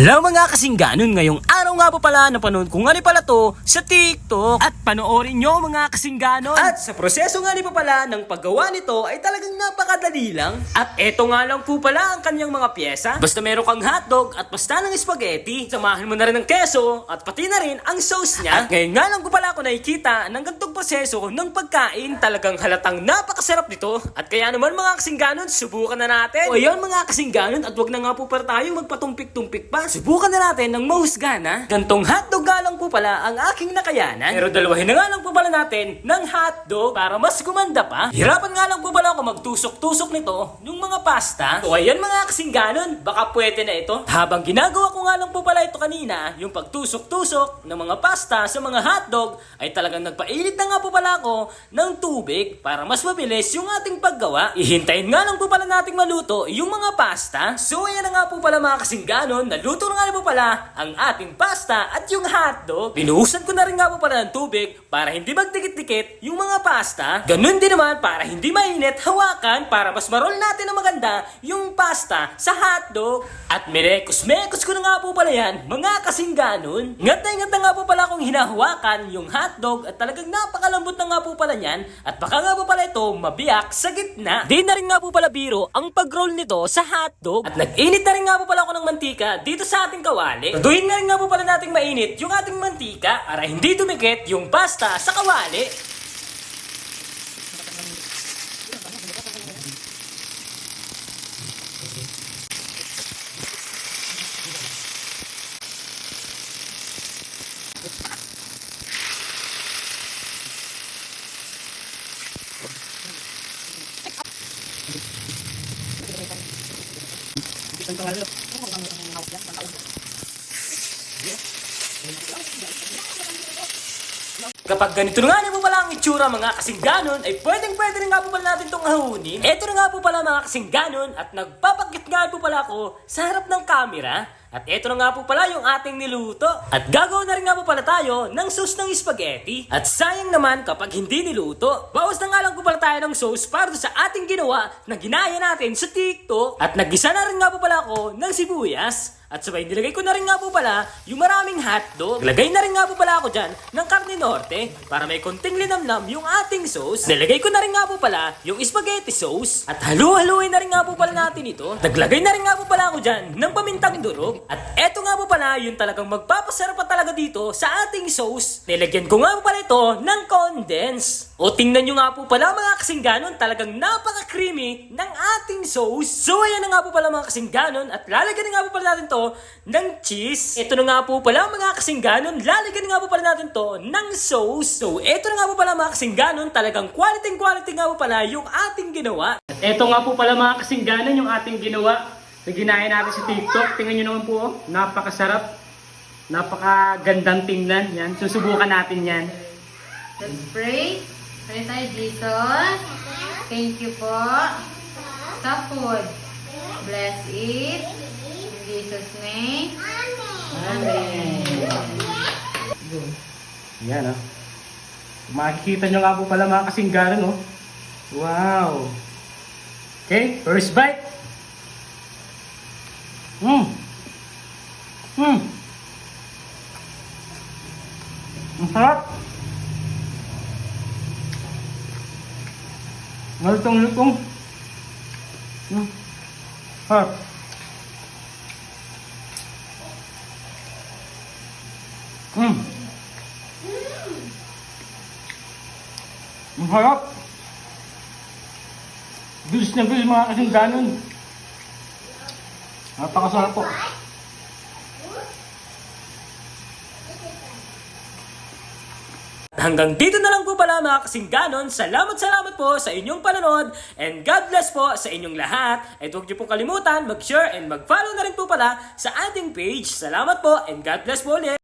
Hello mga kasing ganun, ngayong araw nga po pala napanood ko nga ni pala to sa TikTok at panoorin nyo mga kasing ganun. At sa proseso nga ni pala ng paggawa nito ay talagang napakadali lang. At eto nga lang po pala ang kanyang mga pyesa. Basta meron kang hotdog at basta ng spaghetti, samahan mo na rin ng keso at pati na rin ang sauce niya. At ngayon nga lang ko pala ako nakikita ng gantong proseso ng pagkain talagang halatang napakasarap nito. At kaya naman mga kasing ganun, subukan na natin. O ayun mga kasing ganun at wag na nga po para tayo magpatumpik-tumpik pa. Subukan na natin ng Gantong hotdog nga lang po pala ang aking nakayanan. Pero dalawahin na nga lang po pala natin ng hotdog para mas gumanda pa. Hirapan nga lang po pala ako magtusok-tusok nito yung mga pasta. So ayan mga kasing ganun, baka pwede na ito. Habang ginagawa ko nga lang po pala ito kanina, yung pagtusok-tusok ng mga pasta sa mga hotdog, ay talagang nagpainit na nga po pala ako ng tubig para mas mabilis yung ating paggawa. Ihintayin nga lang po pala nating maluto yung mga pasta. So ayan na nga po pala mga kasing ganun, naluto na nga po pala ang ating pasta at yung hotdog. Binuhusan ko na rin nga po pala ng tubig para hindi magdikit-dikit yung mga pasta. Ganun din naman para hindi mainit, hawakan para mas marol natin na maganda yung pasta sa hotdog. At minekos-mekos ko na nga po pala yan, mga kasing ganun. Ngat na ingat na nga po pala akong hinahawakan yung hotdog at talagang napakalambot na nga po pala niyan at baka nga po pala ito mabiyak sa gitna. Di na rin nga po pala biro ang pag-roll nito sa hotdog. At nag-init na rin nga po pala ako ng mantika dito sa ating kawali. Tuduhin na rin nga po pala nating mainit yung ating mantika para hindi dumikit yung pasta sa kawali. Kapag ganito na nga na po pala ang itsura mga kasing ganon, ay pwedeng pwede rin nga po pala natin itong hahunin. Eto na nga po pala mga kasing ganon, at nagpapagkit nga po pala ako sa harap ng camera. At eto na nga po pala yung ating niluto. At gagawin na rin nga po pala tayo ng sauce ng spaghetti. At sayang naman kapag hindi niluto. Bawas na nga lang po pala tayo ng sauce para sa ating ginawa na ginaya natin sa TikTok. At nagisa na rin nga po pala ako ng sibuyas. At sabay nilagay ko na rin nga po pala yung maraming hotdog. Nilagay na rin nga po pala ako dyan ng karne norte para may konting linamnam yung ating sauce. Nilagay ko na rin nga po pala yung spaghetti sauce. At halu-haluin na rin nga po pala natin ito. Naglagay na rin nga po pala ako dyan ng pamintang durog. At eto nga po pala yung talagang magpapasarap pa talaga dito sa ating sauce. Nilagyan ko nga po pala ito ng condense. O tingnan nyo nga po pala mga kasing ganon, talagang napaka-creamy ng ating sauce. So ayan na nga po pala mga kasing ganon at lalagyan na nga po pala natin to ng cheese. Ito na nga po pala mga kasing ganon, lalagyan na nga po pala natin to ng sauce. So ito na nga po pala mga kasing ganon, talagang quality quality nga po pala yung ating ginawa. At ito nga po pala mga kasing ganon yung ating ginawa na ginaya natin sa TikTok. Tingnan nyo naman po, oh, napakasarap. Napakagandang tingnan. Yan, susubukan natin yan. Let's pray. Pray tayo, Jesus. Thank you po sa food. Bless it. In Jesus' name. Amen. Yan ah. Makikita nyo nga po pala mga kasing ganon oh. Wow. Okay, first bite. Mmm. Mmm. Ang sarap. Malutong-lutong. Mmm. Sarap. Mmm. Ang harap. Bilis na bilis mga kasing ganon. Napakasarap po. Hanggang dito na lang po pala mga kasing ganon. Salamat salamat po sa inyong panonood and God bless po sa inyong lahat. At huwag niyo po kalimutan mag-share and mag-follow na rin po pala sa ating page. Salamat po and God bless po ulit.